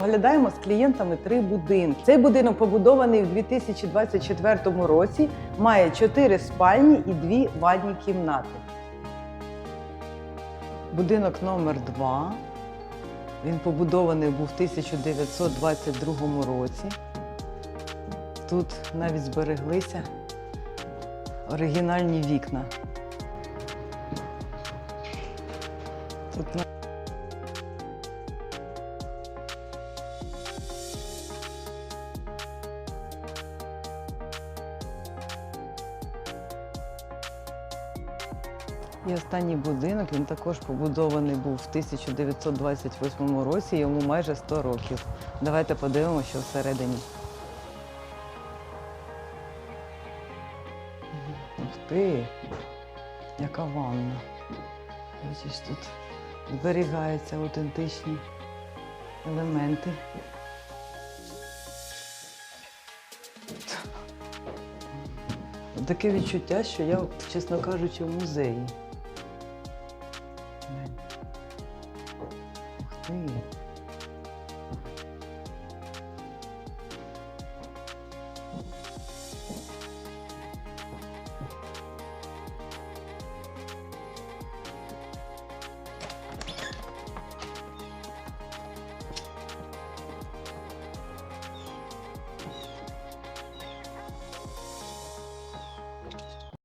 Оглядаємо з клієнтами три будинки. Цей будинок побудований у 2024 році, має чотири спальні і дві ванні кімнати. Будинок номер 2 Він побудований був в 1922 році. Тут навіть збереглися оригінальні вікна. Тут І останній будинок він також побудований був в 1928 році, йому майже 100 років. Давайте подивимося, що всередині. Ух ти! Яка ванна. Бачиш, тут зберігаються аутентичні елементи. Таке відчуття, що я, чесно кажучи, в музеї. Глянь. Ух ти.